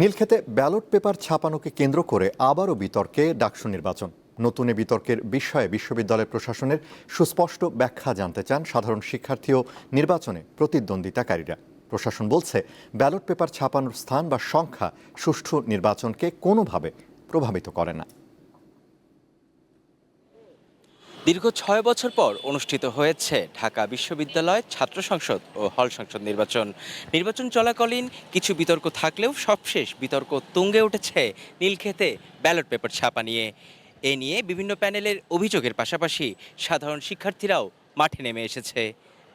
নীলক্ষেতে ballot paper ছাপানোকে কেন্দ্র করে আবারও বিতর্কে ডাকসু নির্বাচন। নতুন বিতর্কের বিষয়ে বিশ্ববিদ্যালয় প্রশাসনের সুস্পষ্ট ব্যাখ্যা জানতে চান সাধারণ শিক্ষার্থী ও নির্বাচনে প্রতিদ্বন্দ্বিতাকারীরা। প্রশাসন বলছে, ব্যালট পেপার ছাপানোর স্থান বা সংখ্যা সুষ্ঠু নির্বাচনকে কোনোভাবে প্রভাবিত করে না। দীর্ঘ ছয় বছর পর অনুষ্ঠিত হয়েছে ঢাকা বিশ্ববিদ্যালয় ছাত্র সংসদ ও হল সংসদ নির্বাচন। নির্বাচন চলাকালীন কিছু বিতর্ক থাকলেও সবশেষ বিতর্ক তুঙ্গে উঠেছে নীলক্ষেতে ব্যালট পেপার ছাপা নিয়ে। এ নিয়ে বিভিন্ন প্যানেলের অভিযোগের পাশাপাশি সাধারণ শিক্ষার্থীরাও মাঠে নেমে এসেছে।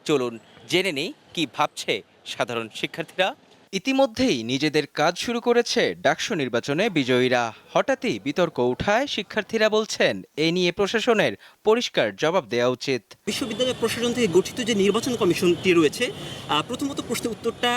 চলুন জেনে নেই কি ভাবছে সাধারণ শিক্ষার্থীরা। ইতিমধ্যেই নিজেদের কাজ শুরু করেছে ডাকসু নির্বাচনে বিজয়ীরা। হঠাৎই বিতর্ক উঠায় শিক্ষার্থীরা বলছেন, এ নিয়ে প্রশাসনের পরিষ্কার জবাব দেওয়া উচিত। বিশ্ববিদ্যালয় প্রশাসন থেকে গঠিত যে নির্বাচন কমিশনটি রয়েছে প্রথমত প্রশ্নের উত্তরটা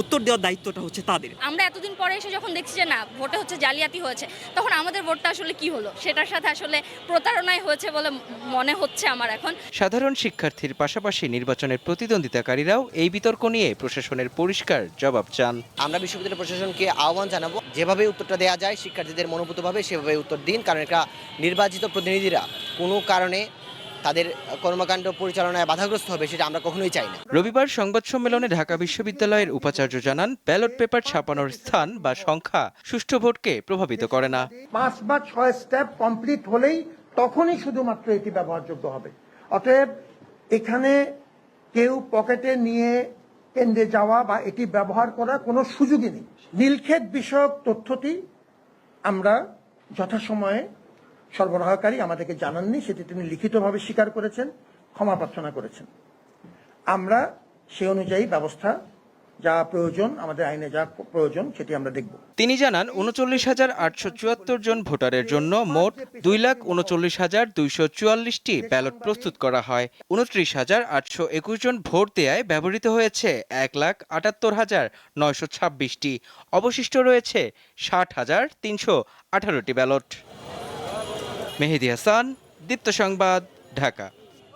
উত্তর দেওয়ার দায়িত্বটা হচ্ছে তাদের। আমরা এতদিন পরে এসে যখন দেখছি যে না ভোটে হচ্ছে জালিয়াতি হয়েছে তখন আমাদের ভোটটা আসলে কি হলো? সেটার সাথে আসলে প্রতারণাই হয়েছে বলে মনে হচ্ছে আমার এখন। সাধারণ শিক্ষার্থীর পাশাপাশি নির্বাচনের প্রতিদ্বন্দ্বিতাকারীরাও এই বিতর্ক নিয়ে প্রশাসনের পরিষ্কার জবাব চান। আমরা বিশ্ববিদ্যালয় প্রশাসনকে আহ্বান জানাব যেভাবে উত্তরটা দেওয়া যায় শিক্ষার্থীদের মনোভূতভাবে সেভাবে উত্তর দিন কারণ এটা নির্বাচিত প্রতিনিধিরা। কোনো কারণে তাদের কর্মকাণ্ড পরিচালনায় বাধাগ্রস্ত হবে সেটা আমরা কখনোই চাই না। রবিবার সংবাদ সম্মেলনে ঢাকা বিশ্ববিদ্যালয়ের উপাচার্য জানান ব্যালট পেপার ছাপানোর স্থান বা সংখ্যা সুষ্ঠু ভোটকে প্রভাবিত করে না। পাঁচ বা ছয় স্টেপ কমপ্লিট হলেই তখনই শুধুমাত্র এটি ব্যবহারযোগ্য হবে। অতএব এখানে কেউ পকেটে নিয়ে কেন্দ্রে যাওয়া বা এটি ব্যবহার করার কোনো সুযোগই নেই। নীলক্ষেত বিষয়ক তথ্যটি আমরা যথাসময়ে সরবরাহকারী আমাদেরকে জানাননি, সেটি তিনি লিখিতভাবে স্বীকার করেছেন, ক্ষমা প্রার্থনা করেছেন। আমরা সে অনুযায়ী ব্যবস্থা, যা প্রয়োজন, আমাদের আইনে যা প্রয়োজন, সেটি আমরা দেখব। তিনি জানান, উনচল্লিশ হাজার আটশো চুয়াত্তর জন ভোটারের জন্য মোট দুই লাখ উনচল্লিশ হাজার দুইশো চুয়াল্লিশটি ব্যালট প্রস্তুত করা হয়। উনত্রিশ হাজার আটশো একুশ জন ভোট দেয়ায় ব্যবহৃত হয়েছে এক লাখ আটাত্তর হাজার নয়শো ছাব্বিশটি। অবশিষ্ট রয়েছে ষাট হাজার তিনশো আঠারোটি ব্যালট। মেহেদি হাসান দীপ্ত সংবাদ ঢাকা।